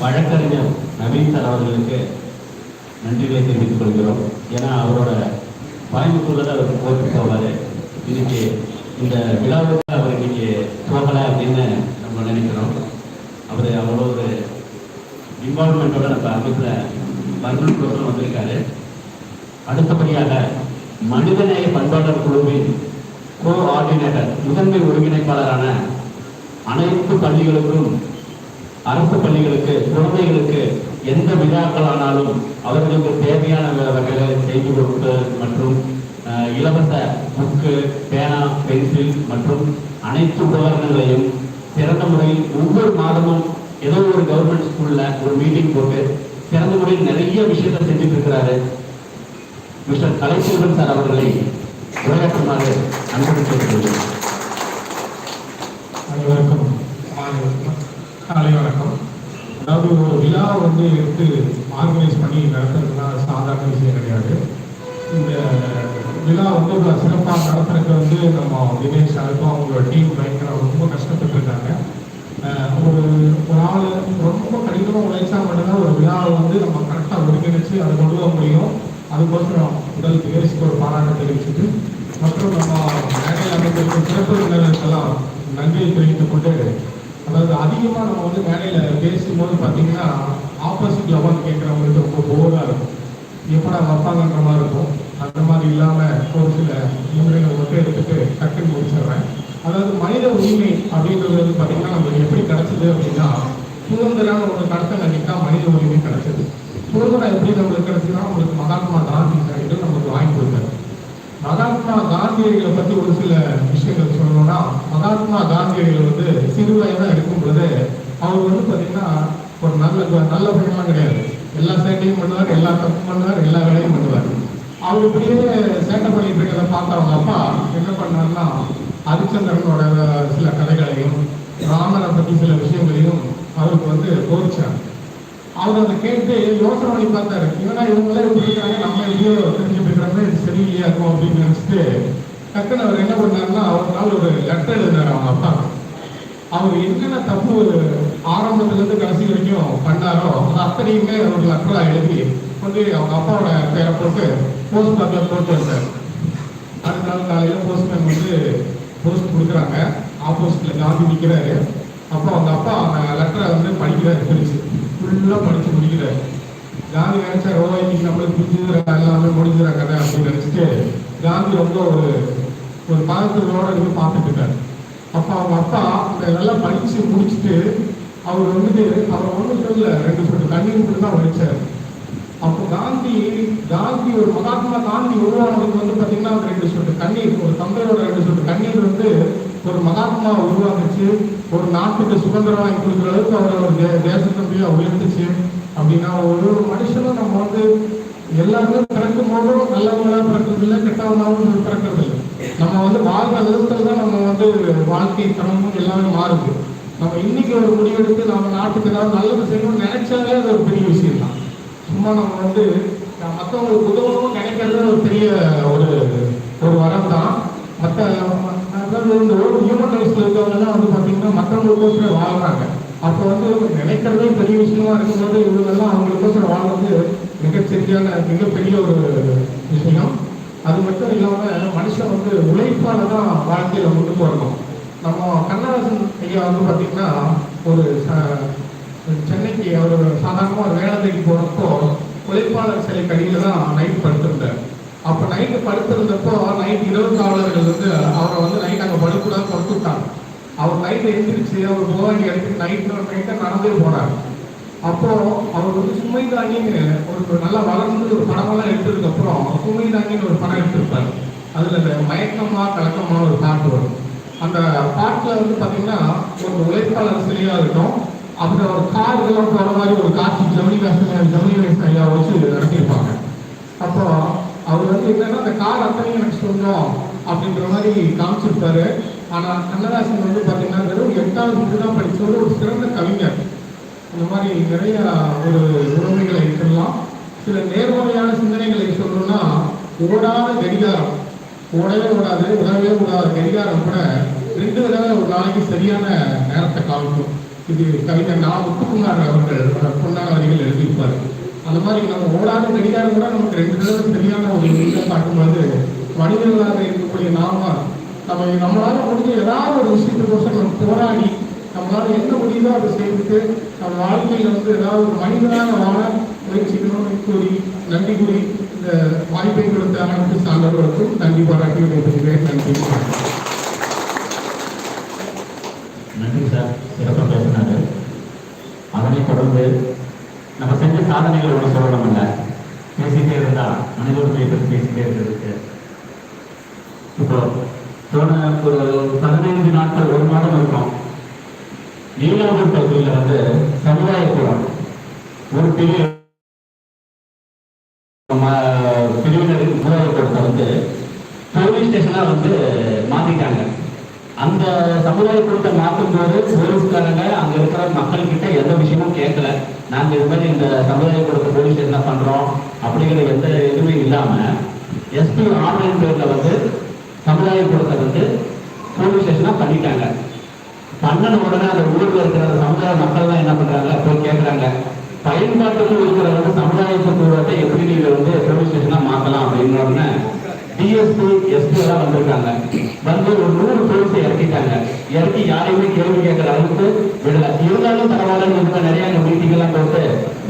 வழக்கறிஞர் நவீன் சார் அவர்களுக்கு நன்றிகளை தெரிவித்துக் கொள்கிறோம். ஏன்னா அவரோட கோயம்புத்தூர்ல அவர் போட்டு போவார். இன்னைக்கு இந்த விழாவுக்கு அவர் இன்னைக்கு போகலை அப்படின்னு நம்ம நினைக்கிறோம். அவர் அவ்வளோ ஒரு இன்வால்மெண்ட்டோட நம்ம அமைப்பில் வரணுன்றதும் வந்திருக்காரு. அடுத்தபடியாக மனிதநேய பண்பாளர் குழுவின் கோ ஆர்டினேட்டர் முதன்மை ஒருங்கிணைப்பாளரான அனைத்து பள்ளிகளுக்கும் அரசு பள்ளிகளுக்கு குழந்தைகளுக்கு எந்த விழாக்களானாலும் அவர்களுக்கு தேவையான வ- வகையில் செய்து கொடுப்பு மற்றும் இலவச புக்கு பேனா பென்சில் மற்றும் அனைத்து உபகரணங்களையும் சிறந்த முறையில் ஒவ்வொரு மாதமும் ஏதோ ஒரு கவர்மெண்ட் ஸ்கூல்ல ஒரு மீட்டிங் போட்டு சிறந்த முறையில் நிறைய விஷயத்தை செஞ்சுட்டு இருக்கிறாரு. மிஸ்டர் கலைச்செல்வன் சார் அவர்களை உரையாற்றுமாறு அன்புடன் அனைவருக்கும் காலை வணக்கம். அதாவது ஒரு விழா வந்து எடுத்து ஆர்கனைஸ் பண்ணி நடத்துறதுனா சாதாரண விஷயம் கிடையாது. இந்த விழா வந்து சிறப்பாக நடத்துறதுக்கு வந்து நம்ம தினேஷ் அதுக்கும் அவங்களோட டீம் பயங்கர ரொம்ப கஷ்டப்பட்டு இருக்காங்க ஒரு ஒரு ஆள் ரொம்ப கடினமாக உழைச்சா மட்டும்தான் ஒரு விழாவை வந்து நம்ம கரெக்டாக ஒருங்கிணைச்சு அதை கொண்டு வர முடியும். அதுக்கோசரம் உடல் தினேஷ்க்கு ஒரு பாராட்டம் தெரிவிச்சுட்டு மற்றும் நம்ம மேடையில் அமைந்திருக்கும் சிறப்பு விருந்தினருக்கெல்லாம் நன்றியை தெரிவித்துக் கொண்டு அதாவது அதிகமாக நம்ம வந்து மேடையில் பேசும்போது பார்த்தீங்கன்னா ஆப்போசிட் உட்காந்து கேட்குறவங்களுக்கு ரொம்ப போராக இருக்கும். எப்படா வைப்பாங்கன்ற மாதிரி இருக்கும். அந்த மாதிரி இல்லாமல் ஒரு சில முன்னுரைகள் மட்டும் எடுத்துட்டு டக்குன்னு முடிச்சிடுறேன். அதாவது மனித உரிமை அப்படின்றது வந்து பார்த்தீங்கன்னா நம்மளுக்கு எப்படி கிடைச்சது அப்படின்னா சுதந்திரம் ஒரு கடத்தல் அன்னைக்கு தான் மனித உரிமை கிடைச்சது. சுதந்திரம் எப்படி நம்மளுக்கு கிடச்சிதுன்னா நம்மளுக்கு மகாத்மா காந்தி சார் நம்மளுக்கு வாங்கி கொடுத்தாரு. மகாத்மா காந்தியடிகளை பத்தி ஒரு சில விஷயங்கள் சொல்லணும்னா மகாத்மா காந்தியடிகள் வந்து சிறு இருக்கும் பொழுது அவர் வந்து பாத்தீங்கன்னா ஒரு நல்ல நல்ல பையன்லாம் கிடையாது. எல்லா சேட்டையும் பண்ணுவார் எல்லா தப்பும் பண்ணுவார் எல்லா வேலையும் பண்ணுவார். அவர் இப்படியே சேட்டை பண்ணிட்டு இருக்கிறத பார்த்தவங்க அப்பா என்ன பண்ணாருன்னா ஹரிச்சந்திரனோட சில கதைகளையும் ராமனை பத்தி சில விஷயங்களையும் அவருக்கு வந்து போதிச்சார் அவர் அதை கேட்டு யோசனை பண்ணி பார்த்தாரு. இவனா இவங்களே இப்படி இருக்காங்க நம்ம எப்படியோ தெரிஞ்சு இருக்கிறோமே சரியில்லையா இருக்கும் அப்படின்னு நினைச்சிட்டு டக்குன்னு அவர் என்ன பண்ணாருன்னா ஒரு நாள் ஒரு லெட்டர் எழுதினார் அவங்க அப்பா. அவர் என்னென்ன தப்பு ஆரம்பத்துல இருந்து கடைசி வரைக்கும் பண்ணாரோ அது அத்தனையுமே ஒரு லெட்டராக எழுதி வந்து அவங்க அப்பாவோட பேரை போட்டு போஸ்ட் பாக்ல போட்டு வந்தார் அடுத்த நாள் காலையில் போஸ்ட்மேன் வந்து போஸ்ட் கொடுக்குறாங்க. ஆப்போசிட்டில் காந்தி நிற்கிறாரு அப்போ அவங்க அப்பா அந்த லெட்டரை வந்து படிக்கிறாரு பிரிச்சு ஃபுல்லாக படித்து முடிக்கிறாரு. காந்தி நினைச்சாரு ஓ இன்னைக்கு நம்மளுக்கு புரிஞ்சுதுற எல்லாமே முடிஞ்சுற கதை அப்படின்னு நினச்சிட்டு காந்தி ரொம்ப ஒரு ஒரு பதத்தோட இருந்து பார்த்துட்டு இருக்காரு. அப்போ அவங்க அப்பா இதெல்லாம் படித்து முடிச்சுட்டு அவர் வந்துட்டு அவர் ஒன்றும் சொல்ல ரெண்டு சொட்டு தண்ணீர் மட்டும் தான் வடிச்சாரு. அப்போ காந்தி காந்தி ஒரு மகாத்மா காந்தி உருவானதுக்கு வந்து பார்த்தீங்கன்னா அந்த ரெண்டு சொட்டு தண்ணீர் ஒரு தந்தையோட ரெண்டு சொட்டு தண்ணீர் வந்து ஒரு மகாத்மா உருவாக்குச்சு ஒரு நாட்டுக்கு சுதந்திரம் வாங்கி கொடுக்குற அளவுக்கு அவர் ஒரு தே- தேச தம்பியா அப்படின்னா ஒரு ஒரு மனுஷனும் நம்ம வந்து எல்லாருமே பிறக்கும் போதும் நல்லவங்களாக பிறக்கிறது இல்லை கெட்டவங்களாகவும் பிறக்கிறது இல்லை நம்ம வந்து வாழ்ற விதத்துல தான் நம்ம வந்து வாழ்க்கை தரமும் எல்லாமே மாறுது. நம்ம இன்னைக்கு ஒரு முடிவெடுத்து நம்ம நாட்டுக்கு ஏதாவது நல்லது செய்யணும்னு நினைச்சாலே அது ஒரு பெரிய விஷயம் தான் சும்மா நம்ம வந்து மற்றவங்களுக்கு உதவணும் நினைக்கிறது ஒரு பெரிய ஒரு ஒரு வரம் தான் மற்ற இந்த ஒரு ஹியூமன் ரைட்ஸ்ல இருக்கவங்கலாம் வந்து பார்த்தீங்கன்னா மற்றவங்களுக்கோசரம் வாழ்றாங்க. அப்போ வந்து நினைக்கிறதே பெரிய விஷயமா இருக்கும்போது இவங்கெல்லாம் அவங்களுக்கோசரம் வாழ்றது மிகச்சரியான மிகப்பெரிய ஒரு விஷயம். அது மட்டும் இல்லாமல் மனுஷன் வந்து உழைப்பால தான் வாழ்க்கையில் கொண்டு வரணும். நம்ம கண்ணதாசன் ஐயா வந்து பார்த்தீங்கன்னா ஒரு ச- சென்னைக்கு அவர் சாதாரணமாக ஒரு வேலை போகிறப்போ உழைப்பாளர் சிலை கடியில் தான் நைட் படுத்திருந்தார். அப்போ நைட்டு படுத்திருந்தப்போ நைட் இரவு காவலர்கள் வந்து அவரை வந்து நைட் அங்கே படுக்கூடாது படுத்து விட்டாங்க அவர் நைட்டு எழுந்திரிச்சு அவர் போவாங்க எடுத்து நைட்டு நைட்டாக நடந்தே போனார். அப்போ அவர் வந்து சுமை தாங்கின்னு ஒரு நல்லா வளர்ந்து ஒரு படமெல்லாம் எடுத்ததுக்கு அப்புறம் சுமை தாங்கின்னு ஒரு படம் எடுத்திருப்பார். அதுல இந்த மயக்கமா கலக்கமான ஒரு பாட்டு வரும். அந்த பாட்டுல வந்து பாத்தீங்கன்னா ஒரு உழைப்பாளர் சிலையா இருக்கும் அப்புறம் ஒரு கார் இதெல்லாம் போற மாதிரி ஒரு காட்சி ஜவுளி காசு ஜவுளி வயசு ஐயா வச்சு நடத்தியிருப்பாங்க. அப்போ அவர் வந்து என்னன்னா அந்த கார் அத்தனையும் எனக்கு சொந்தம் அப்படின்ற மாதிரி காமிச்சிருப்பாரு. ஆனா கண்ணதாசன் வந்து பாத்தீங்கன்னா வெறும் எட்டாவது தான் படிச்சவர் ஒரு சிறந்த கவிஞர். இந்த மாதிரி நிறைய ஒரு உண்மைகளை சொல்லலாம் சில நேர்மறையான சிந்தனைகளை சொல்லணும்னா ஓடாத கடிகாரம். ஓடவே ஓடாது உடவே ஓடாத கடிகாரம் கூட ரெண்டு தடவை ஒரு நாளைக்கு சரியான நேரத்தை காமிக்கும் இது கவிஞர் நா. முத்துக்குமார் அவர்கள் பொன்னான வரிகள் எழுதியிருப்பார். அந்த மாதிரி நம்ம ஓடாத கடிகாரம் கூட நமக்கு ரெண்டு தடவை சரியான ஒரு இதை காட்டும்போது மனிதர்களாக இருக்கக்கூடிய நாம நம்ம நம்மளால முடிஞ்ச ஏதாவது ஒரு விஷயத்துக்கோசம் நம்ம போராடி நம்மளால என்ன முடியுதோ அதை செய்துட்டு நம்ம வாழ்க்கையில் வந்து ஏதாவது ஒரு மனிதனாக வாழ முயற்சிக்கணும்னு கூறி நன்றி கூறி இந்த வாய்ப்பை கொடுத்த அனைத்து சான்றவர்களுக்கும் நன்றி பாராட்டி விடைபெறுகிறேன். நன்றி. நன்றி சார். சிறப்பாக பேசினாரு. அதனை தொடர்ந்து நம்ம செஞ்ச சாதனைகள் ஒன்று சொல்லணும் இல்லை பேசிட்டே இருந்தா மனித உரிமையை பற்றி பேசிட்டே இருக்கிறதுக்கு. இப்போ போன ஒரு பதினைந்து நாட்கள் ஒரு நீலாம்பூர் பகுதியில் வந்து சமுதாய கூடம் ஒரு பிரிவு பிரிவினரின் வந்து போலீஸ் ஸ்டேஷனா வந்து மாத்திட்டாங்க. அந்த சமுதாய கூட்டத்தை மாற்றும் போது போலீஸ்காரங்க அங்க இருக்கிற மக்கள் கிட்ட எந்த விஷயமும் கேட்கல. நாங்க இது மாதிரி இந்த சமுதாய கூட்டத்தை போலீஸ் என்ன பண்றோம் அப்படிங்கிற எந்த இதுவுமே இல்லாம எஸ்பி ஆன்லைன் பேர்ல வந்து சமுதாய கூட்டத்தை வந்து போலீஸ் ஸ்டேஷனா பண்ணிட்டாங்க. பண்ணன உடனே அந்த ஊர்ல இருக்கிற சமுதாய மக்கள் தான் என்ன பண்றாங்க? போய் கேட்கறாங்க பயன்பாட்டுக்கு இருக்கிற வந்து சமுதாயத்து கூடத்தை எப்படி நீங்க வந்து போலீஸ் ஸ்டேஷனா மாத்தலாம் அப்படின்னு உடனே டிஎஸ்பி எஸ்பி எல்லாம் வந்திருக்காங்க. வந்து ஒரு நூறு போலீஸை இறக்கிட்டாங்க. இறக்கி யாரையுமே கேள்வி கேட்கிற அளவுக்கு விடல. இருந்தாலும் பரவாயில்ல இருக்க நிறைய மீட்டிங் எல்லாம் போட்டு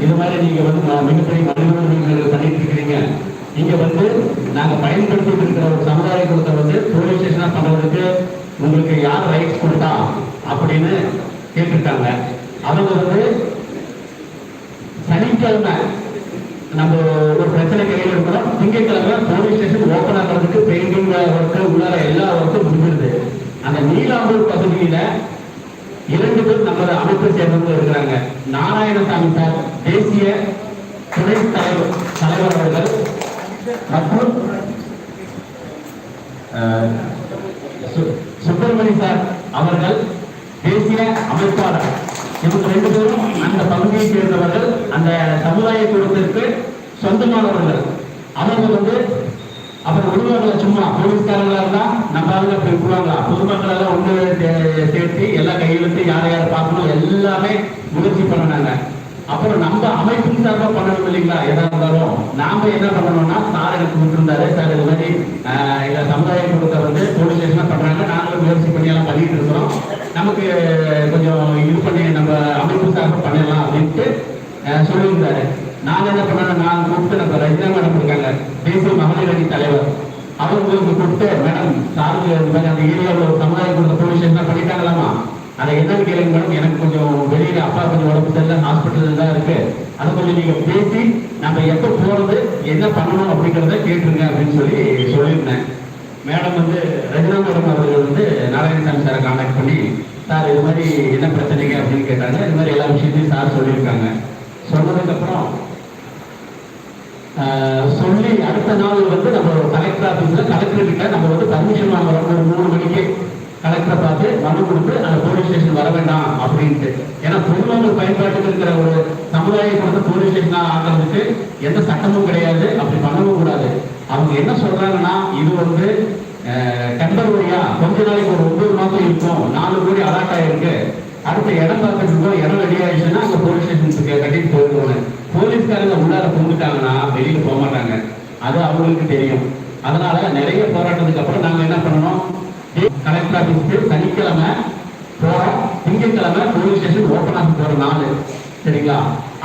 இது மாதிரி நீங்க வந்து மிகப்பெரிய மனிதர்கள் பண்ணிட்டு இருக்கிறீங்க. இங்க வந்து நாங்க பயன்படுத்திட்டு இருக்கிற ஒரு சமுதாய கூடத்தை வந்து போலீஸ் ஸ்டேஷனா பண்றதுக்கு உங்களுக்கு யார் ரைட்ஸ் கொடுத்தா அப்படின்னு கேட்டிருக்காங்க அவங்க வந்து சனிக்கிழமை நம்ம ஒரு பிரச்சனை கையில் இருக்கிறோம் திங்கட்கிழமை போலீஸ் ஸ்டேஷன் ஓபன் ஆகிறதுக்கு பெயிண்டிங் ஒர்க்கு உள்ளார எல்லா ஒர்க்கும் முடிஞ்சிருது. அந்த நீலாம்பூர் பகுதியில இரண்டு பேர் நம்ம அமைப்பை சேர்ந்தவங்க இருக்கிறாங்க. நாராயணசாமி சார் தேசிய துணை தலைவர் தலைவர் அவர்கள் மற்றும் சு- சுப்பிரமணி சார் அவர்கள் தேசிய அமைப்பாளர். இவங்க ரெண்டு பேரும் அந்த பகுதியை சேர்ந்தவர்கள். அந்த சமுதாய கூடத்திற்கு சொந்தமானவர்கள். அவங்க வந்து அப்புறம் விடுவாங்களா சும்மா போலீஸ்காரங்களா இருந்தா நம்ம ஆளுங்க அப்படி விடுவாங்களா பொதுமக்கள் எல்லாம் ஒன்று சேர்த்து எல்லாம் கையெழுத்து யார் யார் பார்க்கணும் எல்லாமே முயற்சி பண்ணினாங்க. அப்புறம் நம்ம அமைப்பின் சார்பாக பண்ணணும் இல்லைங்களா? எதா இருந்தாலும் நாம என்ன பண்ணணும்னா சார் எனக்கு விட்டுருந்தாரு சார் இது மாதிரி ஆஹ், சமுதாய கூட்டத்தை வந்து போலீஸ் ஸ்டேஷனா பண்றாங்க நாங்களும் முயற்சி பண்ணி எல்லாம் பண்ணிட்டு இருக்கிறோம் நமக்கு கொஞ்சம் இது பண்ணி நம்ம அமைப்புக்காக பண்ணலாம் பண்ணிடலாம் அப்படின்ட்டு சொல்லியிருந்தாரு. நான் என்ன பண்ணோம் நான் கூப்பிட்டு நம்ம ரஜினா மேடம் இருக்காங்க தேசிய மகளிர் அணி தலைவர் அவங்களுக்கு கூப்பிட்டு மேடம் சாருக்கு இந்த மாதிரி அந்த ஏரியாவில் ஒரு சமுதாயம் கொடுத்த போலீஸ் பண்ணிட்டாங்களாமா? அதை என்னன்னு கேளுங்க மேடம் எனக்கு கொஞ்சம் வெளியில அப்பா கொஞ்சம் உடம்பு சரியில்லை ஹாஸ்பிட்டல் தான் இருக்கு. அதை கொஞ்சம் நீங்க பேசி நம்ம எப்ப போறது என்ன பண்ணணும் அப்படிங்கிறத கேட்டுருங்க அப்படின்னு சொல்லி சொல்லியிருந்தேன். மேடம் வந்து ரஜினா மேடம் அவர்கள் வந்து நாராயணசாமி சாரை கான்டாக்ட் பண்ணி சார் இது மாதிரி என்ன பிரச்சனைங்க அப்படின்னு கேட்டாங்க இது மாதிரி எல்லா விஷயத்தையும் சார் சொல்லியிருக்காங்க. சொன்னதுக்கு அப்புறம் ஆஹ் சொல்லி அடுத்த நாள் வந்து நம்ம கலெக்டர் ஆஃபீஸில் கலெக்டர் கிட்ட நம்ம வந்து பர்மிஷன் வாங்குறோம் ஒரு மூணு மணிக்கு கலெக்டரை பார்த்து மனு கொடுத்து அந்த போலீஸ் ஸ்டேஷன் வர வேண்டாம் அப்படின்ட்டு. ஏன்னா பொதுமக்கள் பயன்பாட்டுக்கு இருக்கிற ஒரு சமுதாயம் வந்து போலீஸ் ஸ்டேஷனா ஆகிறதுக்கு எந்த சட்டமும் கிடையாது. அப்படி பண்ணவும் கூடாது. அவங்க என்ன சொல்றாங்கன்னா இது வந்து டெம்பரவரியா கொஞ்ச நாளைக்கு ஒரு ஒன்பது மாதம் இருக்கும். நாலு கோடி அலாட் ஆயிருக்கு. அடுத்த இடம் இருக்கோம் இடம் ரெடி ஆயிடுச்சுன்னா அங்கே போலீஸ் ஸ்டேஷனுக்கு கட்டிட்டு போயிடுவாங்க போலீஸ்காரங்க உள்ளார புகுந்துட்டாங்கன்னா வெளியில போக மாட்டாங்க. அது அவங்களுக்கு தெரியும். அதனால நிறைய போராட்டத்துக்கு அப்புறம் நாங்க என்ன பண்ணணும்? கலெக்டர் ஆஃபீஸ்க்கு சனிக்கிழமை போறோம். திங்கட்கிழமை போலீஸ் ஸ்டேஷன் ஓப்பன் ஆக போற நாள். சரிங்களா?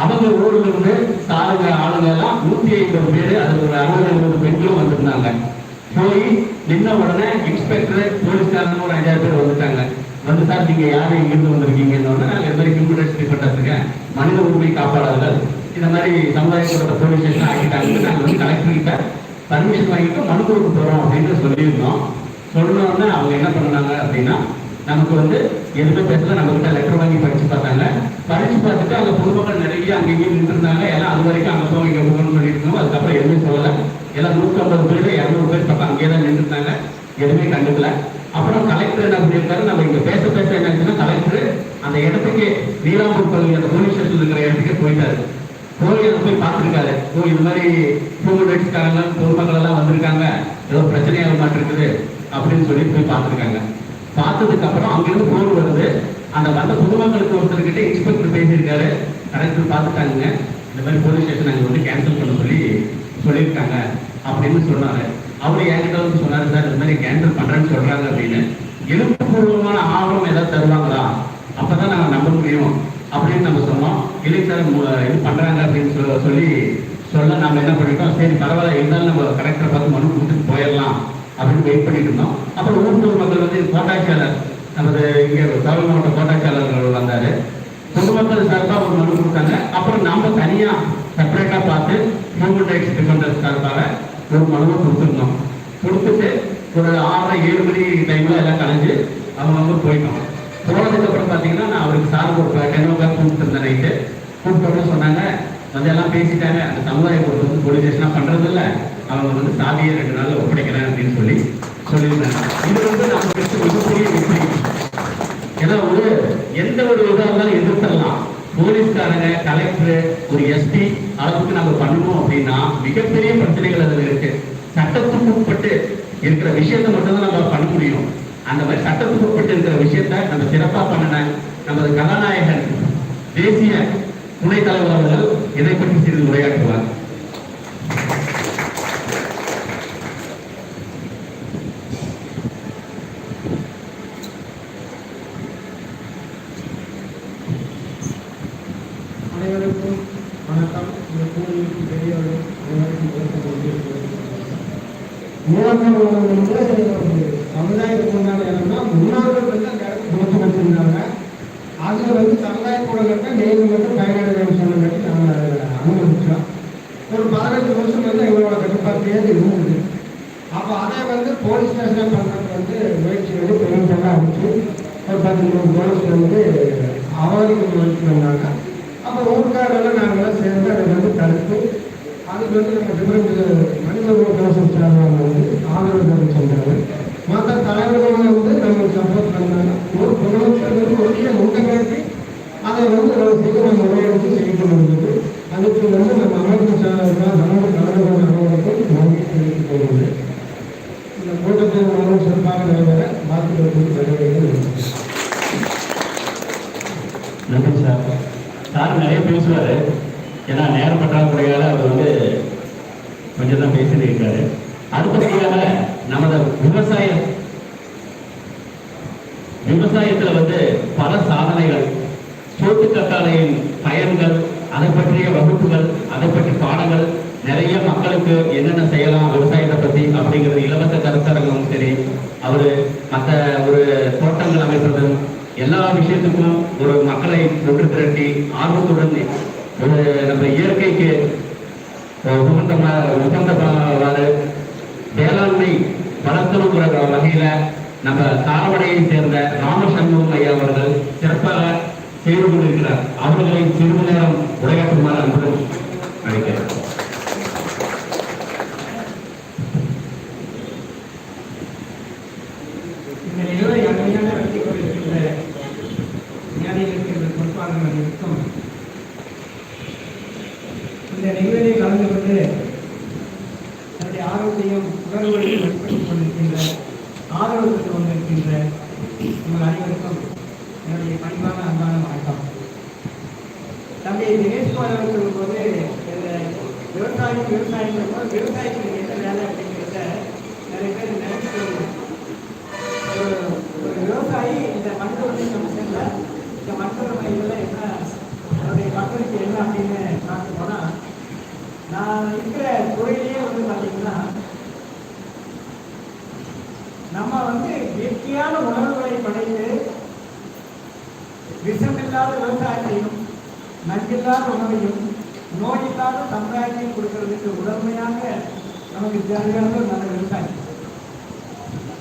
அவங்க ஊர்ல இருந்து சாருங்க ஆளுங்க எல்லாம் நூத்தி ஐம்பது பேர் அது ஒரு அறுபது எழுபது பெண்களும் வந்திருந்தாங்க. போய் நின்ன உடனே இன்ஸ்பெக்டர் போலீஸ்காரங்க ஒரு அஞ்சாறு பேர் வந்துட்டாங்க. வந்து சார் நீங்க யாரு? இங்கிருந்து வந்திருக்கீங்கன்னு உடனே நாங்க இந்த மாதிரி ஹியூமன் ரைட்ஸ் டிபார்ட்மெண்ட் இருக்கேன். மனித உரிமை காப்பாளர்கள் இந்த மாதிரி சமுதாயத்தோட போலீஸ் ஸ்டேஷன் ஆக்கிட்டாங்க. நாங்க வந்து கலெக்டர் கிட்ட பர்மிஷன் வாங்கிட்டு மனு கொடுக்க போறோம் அப்படின்னு சொல்லியிருந்தோம். சொன்ன உடனே அவங்க என்ன பண்ணாங்க அப்படின்னா நமக்கு வந்து எதுவுமே பேசல நம்ம கிட்ட லெட்டர் வாங்கி படிச்சு பார்த்தாங்க. படிச்சு பார்த்துட்டு அங்க பொதுமக்கள் நிறைய அங்க இங்கேயும் நின்றுருந்தாங்க. எல்லாம் அது வரைக்கும் அங்க போக இங்க போகணும்னு சொல்லிட்டு இருந்தோம் அதுக்கப்புறம் எதுவுமே சொல்லல. எல்லாம் நூத்தி ஐம்பது பேர் இரநூறு பேர் பக்கம் அங்கேயே தான் நின்றுருந்தாங்க. எதுவுமே கண்டுக்கல. அப்புறம் கலெக்டர் என்ன பண்ணியிருக்காரு? நம்ம இங்க பேச பேச என்ன ஆச்சுன்னா கலெக்டர் அந்த இடத்துக்கு நீலாம்பூர் பள்ளி அந்த போலீஸ் ஸ்டேஷன் இருக்கிற இடத்துக்கு போயிட்டாரு. போய் அதை போய் பார்த்துருக்காரு. ஓ இது மாதிரி ஹியூமன் பொதுமக்கள் எல்லாம் வந்திருக்காங்க. ஏதோ பிரச்சனையாக மாட்டிருக்குது அப்படின்னு சொல்லி போய் பார்த்துருக்காங்க. பார்த்ததுக்கு அப்புறம் அங்கிருந்து போன் வருது. அந்த வந்த பொதுமக்களுக்கு ஒருத்தர்கிட்ட இன்ஸ்பெக்டர் பேசியிருக்காரு. கலெக்டர் பார்த்துட்டாங்க. இந்த மாதிரி போலீஸ் ஸ்டேஷன் அங்கே வந்து கேன்சல் பண்ண சொல்லி சொல்லியிருக்காங்க அப்படின்னு சொன்னாரு அவரு என்கிட்ட வந்து சொன்னாரு சார் இந்த மாதிரி கேண்டர் பண்றேன்னு சொல்றாங்க அப்படின்னு. எழுத்துப்பூர்வமான ஆவணம் ஏதாவது தருவாங்களா? அப்பதான் நாங்க நம்ப முடியும் அப்படின்னு நம்ம சொன்னோம். இல்லை சார் இது பண்றாங்க அப்படின்னு சொல்ல சொல்லி சொல்ல நம்ம என்ன பண்ணிட்டோம் சரி பரவாயில்ல இருந்தாலும் நம்ம கரெக்டாக பார்த்து மனு கொடுத்துட்டு போயிடலாம் அப்படின்னு வெயிட் பண்ணிட்டு இருந்தோம். அப்புறம் ஊர் மக்கள் வந்து கோட்டாட்சியாளர் நமது இங்கே சேலம் மாவட்ட கோட்டாட்சியாளர்கள் வந்தாரு. பொதுமக்கள் சார்பாக ஒரு மனு கொடுத்தாங்க. அப்புறம் நம்ம தனியாக செப்பரேட்டா பார்த்து ஹியூமன் ரைட்ஸ் டிஃபெண்டர்ஸ் சார்பாக ஒரு மனுவை கொடுத்துருந்தோம். கொடுத்துட்டு ஒரு ஆறரை ஏழு மணி டைம்ல எல்லாம் கலைஞ்சு அவங்க வந்து போயிட்டோம். போனதுக்கு அப்புறம் நான் அவருக்கு சார் ஒரு டென் ஓ கிளாக் கூப்பிட்டுருந்தேன் நைட்டு கூப்பிட்டோன்னு சொன்னாங்க வந்து எல்லாம் பேசிட்டாங்க. அந்த சமுதாய பொறுத்து வந்து போலீஸ் ஸ்டேஷனாக பண்ணுறதில்ல அவங்க வந்து சாதியை ரெண்டு நாளில் ஒப்படைக்கிறேன் அப்படின்னு சொல்லி சொல்லியிருந்தாங்க. இது வந்து நமக்கு மிகப்பெரிய வெற்றி. ஏன்னா ஒரு எந்த ஒரு இதாக இருந்தாலும் எதிர்த்தரலாம். போலீஸ்காரங்க கலெக்டர் ஒரு எஸ்பி அளவுக்கு நம்ம பண்ணுவோம் அப்படின்னா மிகப்பெரிய பிரச்சனைகள் அதுல இருக்கு. சட்டத்துக்கு உட்பட்டு இருக்கிற விஷயத்தை மட்டும் தான் நம்ம பண்ண முடியும். அந்த மாதிரி சட்டத்துக்கு உட்பட்டு இருக்கிற விஷயத்த நம்ம சிறப்பா பண்ணின நமது கதாநாயகன் தேசிய துணைத் தலைவர் அவர்கள் இதை பற்றி சிறிது உரையாற்றுவார் அனைவருக்கும் வணக்கம் இந்த கூறியிருக்கும் பெரியவர்கள் அனைவருக்கும் வணக்கம் சொல்லியிருக்கிறேன். மூலக்கம் வந்து சமுதாயத்துக்கு உண்டான இடம்னா முன்னோர்கள் வந்து அந்த இடத்துக்கு கொடுத்து வச்சிருந்தாங்க வந்து சமுதாய கூடங்கள்ட்ட நீங்கள் மட்டும் பயனடைகள் சொன்னபடி நாங்கள் அனுமதிச்சோம் ஒரு பதினஞ்சு வருஷம் வந்து எங்களோட கட்டுப்பாட்டிலே இருந்தது அப்போ அதை வந்து போலீஸ் ஸ்டேஷன் பண்ணுறதுக்கு வந்து முயற்சி வந்து பெருந்தெல்லாம் அடிச்சு ஒரு போலீஸ் வந்து அவதிக்கு முயற்சி வந்தாங்க அப்போ ஊருக்காரெல்லாம் நாங்களாம் சேர்ந்து அதை வந்து தடுத்து அதுக்கு வந்து நம்ம டிஃபரெண்ட் மனித உரிமை சேர்ந்தவங்க வந்து ஆதரவு தெரிவிச்சிருந்தாங்க மற்ற தலைவர்கள் வந்து நம்மளுக்கு சப்போர்ட் பண்ணாங்க ஒரு பொதுமக்கள் வந்து ஒட்டிய முன்னேற்றி அதை வந்து நம்ம சீக்கிரம் முறையெடுத்து செய்ய முடிஞ்சது அதுக்கு வந்து நம்ம அமைப்பு சார்பாக சமூக தலைவர்கள் அனைவருக்கும் நன்றி தெரிவித்துக் கொள்கிறேன் இந்த கூட்டத்தில் மிகவும் சிறப்பாக நடைபெற வாழ்த்துக்களுக்கு தலைவர்கள் நன்றி சார். சார் நிறைய பேசுவார் ஏன்னா நேரம் பற்றாக்குறையால் அவர் வந்து கொஞ்சம் தான் பேசிட்டு இருக்காரு. அடுத்தபடியாக நமது விவசாய விவசாயத்துல வந்து பல சாதனைகள் சோத்து கத்தாழையின் பயன்கள் அதை பற்றிய வகுப்புகள் அதை பற்றி பாடங்கள் நிறைய மக்களுக்கு என்னென்ன செய்யலாம் விவசாயத்தை பத்தி அப்படிங்கிறது இலவச கருத்தரங்கம் சரி அவரு மற்ற ஒரு தோட்டங்கள் அமைப்பதும் எல்லா விஷயத்துக்கும் ஒரு மக்களை ஒன்று திரட்டி ஆர்வத்துடன் நம்ம இயற்கைக்கு உகந்த உகந்தவாறு வேளாண்மை வளர்த்தணுங்கிற வகையில நம்ம தாரவடையை சேர்ந்த ராமசண்முகம் ஐயா அவர்கள் சிறப்பாக செய்து கொண்டிருக்கிறார். அவர்களை சிறிது நேரம் உரையாற்றுமாறு அன்புடன் அழைக்கிறேன் இந்த நிகழ்வை அருமையாக நடத்தி கொண்டிருக்கின்ற ஞானிகள் இருக்கின்ற பொறுப்பாளர்கள் இருக்கும் இந்த நிகழ்வில் கலந்து கொண்டு தன்னுடைய ஆரோக்கியம் உணர்வுகளை வெளிப்படுத்திக் கொண்டிருக்கின்ற ஆதரவு பெற்று கொண்டிருக்கின்ற உங்கள் அனைவருக்கும் என்னுடைய பணிவான அன்பான வணக்கம் தம்பி தினேஷ்குமார் அவர்கள் சொல்லும்போது இந்த விவசாயம் விவசாயம் விவசாயத்துக்கு என்ன வேலை அப்படிங்கிறத நிறைய பேர் நினைச்சு ஒரு விவசாயி இந்த மண்பொருளை நம்ம செல்ல இந்த மண்பொருள் இதில் என்ன அதனுடைய பங்களிப்பு என்ன அப்படின்னு பார்க்க போனா நான் இருக்கிற துறையிலேயே வந்து பார்த்தீங்கன்னா நம்ம வந்து இயற்கையான உணவுகளை படைத்து விஷமில்லாத விவசாயத்தையும் நஞ்சில்லாத உணவையும் நோயில்லாத சமுதாயத்தையும் கொடுக்கறதுக்கு உடமையாக நமக்கு தேவையான நல்ல விவசாயம்.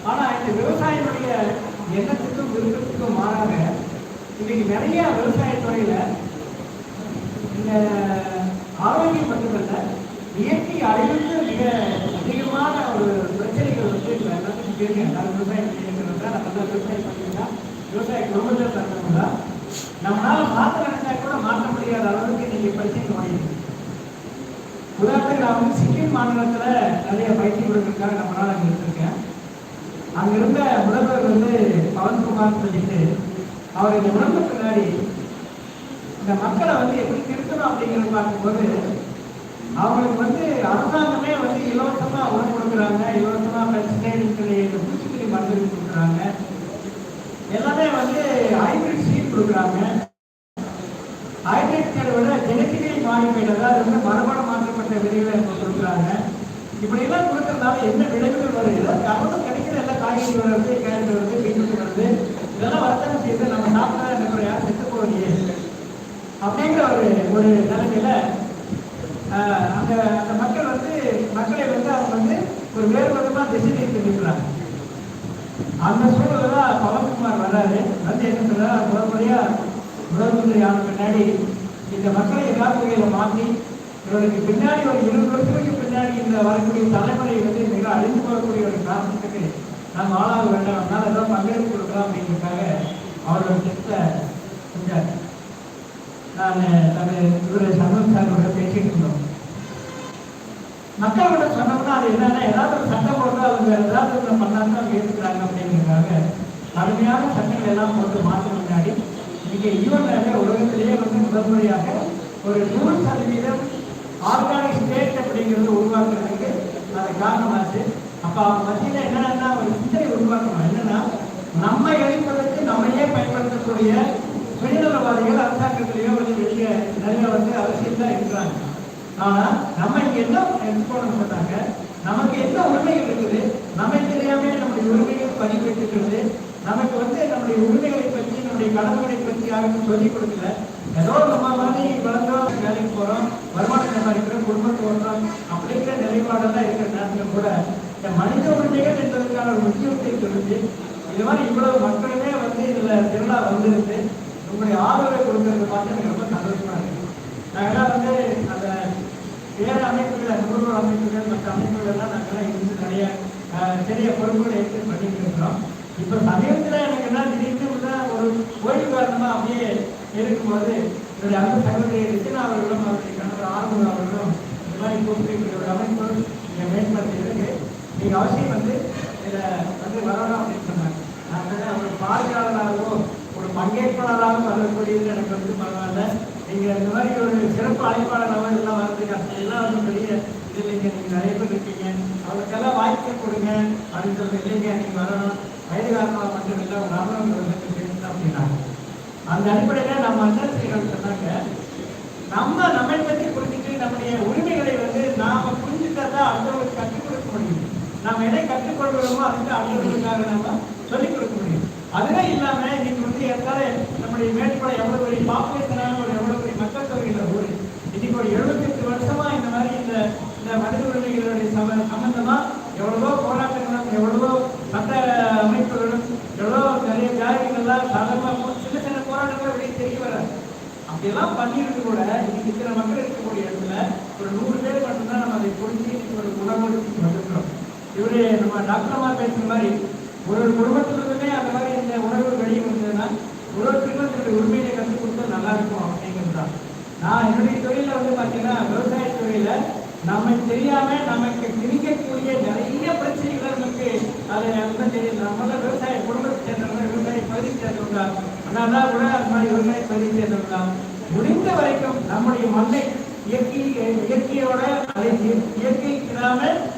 ஆனா இந்த விவசாயிகளுடைய எண்ணத்துக்கும் விருப்பத்துக்கும் மாறாக இன்னைக்கு நிறைய விவசாய துறையில இந்த ஆரோக்கியம் மட்டுமல்ல இயற்கை அழிவுக்கு மிக அதிகமான ஒரு பிரச்சனைகள் வந்து இப்ப எல்லாத்துக்கும் தெரியும் எல்லாரும் விவசாயம் பண்ணியிருக்கிறதா நம்ம விவசாயம் பண்ணியிருந்தா விவசாய குடும்பத்தில் பிறந்தவங்களா நம்மளால மாற்ற நினைச்சா கூட மாற்ற முடியாத அளவுக்கு நீங்கள் பிரச்சனை ஓடிட்டு உதாரணத்துக்கு நான் வந்து சிக்கிம் மாநிலத்துல நிறைய பயிற்சி கொடுக்கறதுக்காக நம்மளால அங்க இருந்திருக்கேன் அங்கே இருந்த முதல்வர் வந்து பவன்குமார் சொல்லிட்டு அவர் இந்த உடம்பு பின்னாடி இந்த மக்களை வந்து எப்படி திருத்தணும் அப்படிங்கிறத பார்க்கும்போது அவங்களுக்கு வந்து அரசாங்கமே வந்து இலவசமா உணவு கொடுக்குறாங்க இலவசமா பிரச்சனை பூச்சிக்கொல்லி மருந்து கொடுக்குறாங்க. எல்லாமே வந்து ஹைபிரிட் சீட் கொடுக்குறாங்க. ஹைபிரிட் சீடை விட ஜெனட்டிக்கலி தான் அதாவது வந்து மரபணு மாற்றப்பட்ட விதைகளை கொடுக்குறாங்க. இப்படி எல்லாம் கொடுக்கறதால என்ன விளைவுகள் வருது? கவனம் கிடைக்கிற எல்லாம் காய்கறி வருது கேரட் வருது பீட்ரூட் வருது இதெல்லாம் வர்த்தகம் செய்து நம்ம சாப்பிட்டா என்ன யாரும் செத்து போகலையே. அப்படிங்கிற ஒரு ஒரு நிலைமையில ஆஹ், அந்த அந்த மக்கள் வந்து மக்களை வந்து அவங்க வந்து ஒரு வேறு விதமா திசை திருப்பிக்கிறாங்க அந்த சூழல தான் பவன்குமார் வர்றாரு. வந்து என்ன சொல்றாரு? முதல் முறையா முதல் மந்திரி ஆன பின்னாடி இந்த மக்களை ஏதாவது வகையில மாற்றி இவருக்கு பின்னாடி ஒரு இருபது வருஷத்துக்கு வரக்கூடிய தலைமுறை வந்து மிக அழிந்து போகக்கூடிய ஒரு காரணத்துக்கு நாம் ஆளாக வேண்டாம். அதனால ஏதாவது பங்கேற்பு கொடுக்கலாம் அப்படிங்கிறதுக்காக அவரோட திட்டத்தை செஞ்சார். நான் நம்ம இவரு சமன் சாரோட பேசிட்டு இருந்தோம். மக்களோட சொன்னோம்னா அது என்னன்னா ஏதாவது ஒரு சட்டம் போட்டு அவங்க ஏதாவது ஒன்று பண்ணாங்க அவங்க ஏற்றுக்கிறாங்க அப்படிங்கிறதுக்காக கடுமையான சட்டங்கள் எல்லாம் போட்டு மாற்ற முன்னாடி இங்கே ஈவன்ல உலகத்திலேயே வந்து முதல் முறையாக ஒரு நூறு சதவீதம் ஆர்கானிக் ஸ்டேட் அப்படிங்கிறது உருவாக்குறதுக்கு அது காரணமாச்சு அப்போ அவங்க மத்தியில் என்னன்னா ஒரு சிந்தனை உருவாக்கணும். என்னன்னா நம்ம அழிப்பதற்கு நம்மையே பயன்படுத்தக்கூடிய சுயநலவாதிகள் அரசாங்கத்திலேயோ வந்து வெளியே நிறைய வந்து அரசியல் தான் இருக்கிறாங்க. ஆனா நம்ம இங்க என்ன எடுத்துக்கணும்னு சொன்னாங்க? நமக்கு என்ன உரிமைகள் இருக்குது? நம்ம தெரியாம நம்முடைய உரிமைகள் பதிவு நமக்கு வந்து நம்முடைய உரிமைகளை பற்றி நம்முடைய கடமைகளை பற்றி யாருக்கும் சொல்லிக் கொடுக்கல. ஏதோ நம்ம மாதிரி வளர்ந்தோம் வேலைக்கு போறோம் வருமானம் சம்பாதிக்கிறோம் குடும்பத்தை ஓடுறோம் அப்படிங்கிற நிலைப்பாடெல்லாம் இருக்கிற நேரத்தில் கூட இந்த மனித உரிமைகள் என்பதற்கான ஒரு முக்கியத்தை தெரிஞ்சு இது மாதிரி இவ்வளவு மக்களுமே வந்து இதுல திருவிழா வந்திருந்து உங்களுடைய ஆதரவை கொடுக்கறது பார்த்து எனக்கு ரொம்ப சந்தோஷமா இருக்கு. நாங்கெல்லாம் வந்து அந்த வேற அமைப்புகள் நுகர்வோர் அமைப்புகள் மற்ற அமைப்புகள் எல்லாம் நாங்கெல்லாம் இருந்து நிறைய அஹ், பெரிய பொறுப்புகளை எடுத்து பண்ணிட்டு இருக்கிறோம். இப்ப சமயத்துல எனக்கு என்ன திடீர்னு ஒரு ஓய்வு காரணமா அப்படியே இருக்கும்போது என்னுடைய அந்த சகோதரி நான் அவர்களும் அவருடைய கணவர் ஆர்வம் அவர்களும் இந்த மாதிரி கூப்பிட்டு ஒரு அமைப்பு நீங்கள் மேம்படுத்தி இருக்கு அவசியம் வந்து இத வந்து வரணும் அப்படின்னு சொன்னாங்க. நான் சொன்னேன், ஒரு பார்வையாளராகவோ ஒரு பங்கேற்பாளராகவும் வரக்கூடியது எனக்கு வந்து பரவாயில்ல. நீங்க இந்த மாதிரி ஒரு சிறப்பு அழைப்பாளராக எல்லாம் வரதுக்கு அப்படி எல்லாம் வந்து பெரிய இது இல்லைங்க நீங்க நிறைய பேர் இருக்கீங்க. அவருக்கெல்லாம் வாய்ப்பு கொடுங்க. அப்படின்னு சொல்லி இல்லைங்க நீங்க வரணும். வயது காரணமாக மட்டும் இல்லை ஒரு அமரம் அப்படின்னாங்க. அந்த அடிப்படையில நம்ம என்ன சொன்னாங்க. நம்ம நம்மை பற்றி புரிஞ்சுட்டு நம்முடைய உரிமைகளை வந்து நாம புரிஞ்சுட்டா தான் கற்றுக் கொடுக்க முடியும். நாம் எதை கற்றுக்கொள்கிறோமோ அதுக்கு அடுத்தவர்களுக்காக நம்ம சொல்லிக் கொடுக்க முடியும். அதுவே இல்லாம இன்னைக்கு வந்து எத்தால நம்முடைய மேற்கொள்ள எவ்வளவு பெரிய பாப்புலேஷனான ஒரு எவ்வளவு பெரிய மக்கள் தொகையில் உள்ள ஊர் இன்னைக்கு ஒரு எழுபத்தி எட்டு வருஷமா இந்த மாதிரி இந்த இந்த மனித உரிமைகளுடைய சம சம்பந்தமா எவ்வளவோ போராட்டங்களும் எவ்வளவோ சட்ட அமைப்புகளும் எவ்வளவோ நிறைய ஜாதிகள்லாம் சாதகமாக சின்ன சின்ன போராட்டங்கள் வெளியே தெரிய வராது இதெல்லாம் பண்ணிட்டு கூட இன்னைக்கு இத்தனை மக்கள் இருக்கக்கூடிய இடத்துல ஒரு நூறு பேர் மட்டும்தான் நம்ம அதை புரிஞ்சு இன்னைக்கு ஒரு குணப்படுத்தி வந்திருக்கிறோம். இவரு நம்ம டாக்டர் அம்மா பேசுற மாதிரி ஒரு ஒரு குடும்பத்திலிருந்துமே அந்த மாதிரி இந்த உணர்வு வெளியே வந்ததுன்னா ஒரு ஒருத்தருக்கும் உரிமையை கற்றுக் கொடுத்தா நல்லா இருக்கும் அப்படிங்கிறது தான். நான் என்னுடைய தொழில வந்து பார்த்தீங்கன்னா விவசாய துறையில நம்மை தெரியாம நமக்கு திணிக்கக்கூடிய நிறைய பிரச்சனைகள் நமக்கு அது வந்து தெரியல நம்மள விவசாய குடும்பத்தை சேர்ந்தவங்க விவசாய பகுதி சேர்ந்தவங்க அதனால கூட அந்த மாதிரி விவசாய பகுதி சேர்ந்தவங்க முடிந்த வரைக்கும் நம்முடைய மண்ணை இயற்கை இயற்கையோட அதை இய- இயற்கைக்கு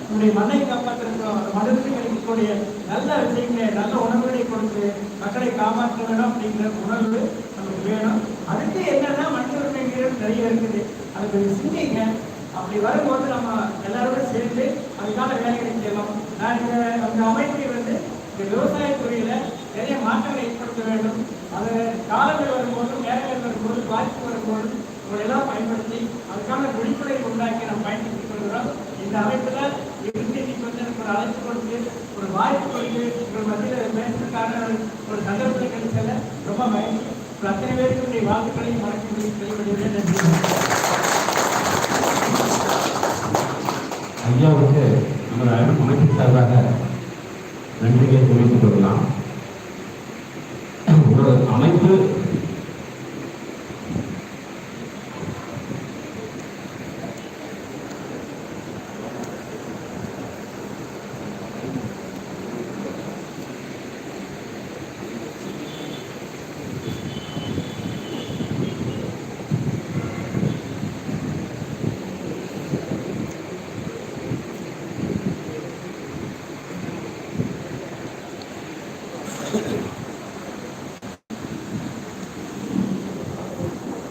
நம்முடைய மண்ணை காப்பாற்றுறோம் அந்த மனதிற்கு கிடைக்கக்கூடிய நல்ல விஷயங்களை நல்ல உணவுகளை கொடுத்து மக்களை காப்பாற்ற வேணும் அப்படிங்கிற உணர்வு நமக்கு வேணும். அடுத்து என்னன்னா மனித உரிமைகள் நிறைய இருக்குது. அதுக்கு சிந்திங்க அப்படி வரும்போது நம்ம எல்லாரோட சேர்ந்து அதுக்கான வேலைகளை செய்யலாம் நான் இந்த அந்த அமைப்பை வந்து இந்த விவசாய விவசாயத்துறையில நிறைய மாற்றங்களை ஏற்படுத்த வேண்டும். அது காலங்கள் வரும்போது நேரங்கள் வரும்போது வாய்ப்பு வரும்போது உங்களை எல்லாம் பயன்படுத்தி அதுக்கான விழிப்புணர்வு உண்டாக்கி நாம் பயன்படுத்திக் கொள்கிறோம். இந்த அமைப்புல இருந்து வந்து எனக்கு ஒரு அழைப்பு கொடுத்து ஒரு வாய்ப்பு கொடுத்து உங்கள் மத்தியில் பேசுறதுக்கான ஒரு சந்தர்ப்பத்தை கிடைச்சல ரொம்ப மகிழ்ச்சி. அத்தனை பேருக்கு வாழ்த்துக்களையும் வணக்கங்களையும் தெரிவிக்கிறேன் நன்றி. ஐயாவுக்கு நம்ம அமைப்பு சார்பாக நன்றிகளை தெரிவித்துக் கொள்ளலாம். ஒரு அமைப்பு